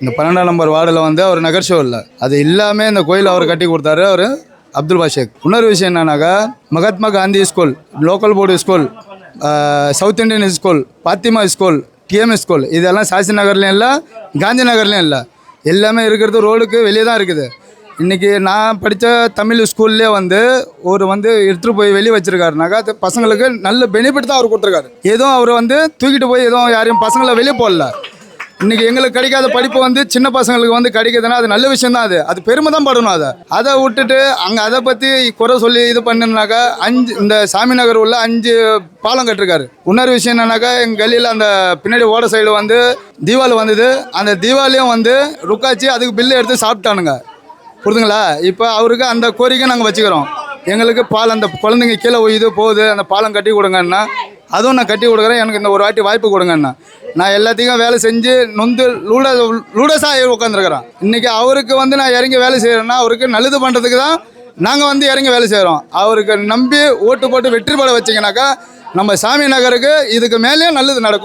இந்த பன்னெண்டாம் நம்பர் வார்டில் வந்து அவர் நகர்ஷோ இல்லை. அது எல்லாமே இந்த கோயில் அவர் கட்டி கொடுத்தாரு அவர் அப்துல் பாஷேக். இன்னொரு விஷயம் என்னன்னாக்கா Mahatma Gandhi school local board school south Indian school Fatima school TMS school இதெல்லாம் சாசி நகர்லையும் இல்லை காந்தி நகர்லையும் இல்லை. எல்லாமே இருக்கிறது ரோடுக்கு வெளியே தான் இருக்குது. இன்றைக்கி நான் படித்த தமிழ் ஸ்கூல்லே வந்து ஒரு வந்து எடுத்துகிட்டு போய் வெளியே வச்சுருக்காருனாக்கா அது பசங்களுக்கு நல்ல பெனிஃபிட் தான் அவர் கொடுத்துருக்காரு. எதுவும் அவர் வந்து தூக்கிட்டு போய் எதுவும் யாரையும் பசங்களை வெளியே போடல. இன்னைக்கு எங்களுக்கு கிடைக்காத படிப்பு வந்து சின்ன பசங்களுக்கு வந்து கிடைக்குதுன்னா அது நல்ல விஷயம் தான் அது. அது பெருமை தான் படணும் அதை. அதை விட்டுட்டு அங்கே அதை பற்றி குறை சொல்லி இது பண்ணுனாக்கா அஞ்சு இந்த சாமி நகர் உள்ள அஞ்சு பாலம் கட்டிருக்காரு. இன்னொரு விஷயம் என்னன்னாக்கா எங்கள் கல்லியில் அந்த பின்னாடி ஓட சைடு வந்து தீபாவளி வந்தது. அந்த தீபாவளியும் வந்து ருக்காச்சி அதுக்கு பில்லு எடுத்து சாப்பிட்டானுங்க. புரிதுங்களா? இப்போ அவருக்கு அந்த கோரிக்கை நாங்கள் வச்சுக்கிறோம். எங்களுக்கு பால் அந்த குழந்தைங்க கீழே உயுது போகுது அந்த பாலம் கட்டி கொடுங்கன்னா அதுவும் நான் கட்டி கொடுக்குறேன். எனக்கு இந்த ஒரு வாட்டி வாய்ப்பு கொடுங்கண்ணா. நான் எல்லாத்தையும் வேலை செஞ்சு நொந்து லூட லூடஸாக உட்காந்துருக்குறேன் இன்றைக்கி அவருக்கு வந்து நான் இறங்கி வேலை செய்கிறேன்னா அவருக்கு நல்லது பண்ணுறதுக்கு தான் நாங்கள் வந்து இறங்கி வேலை செய்கிறோம் அவருக்கு நம்பி ஓட்டு போட்டு வெற்றி பெற வச்சிங்கனாக்கா நம்ம சாமி நகருக்கு இதுக்கு மேலேயும் நல்லது நடக்கும்.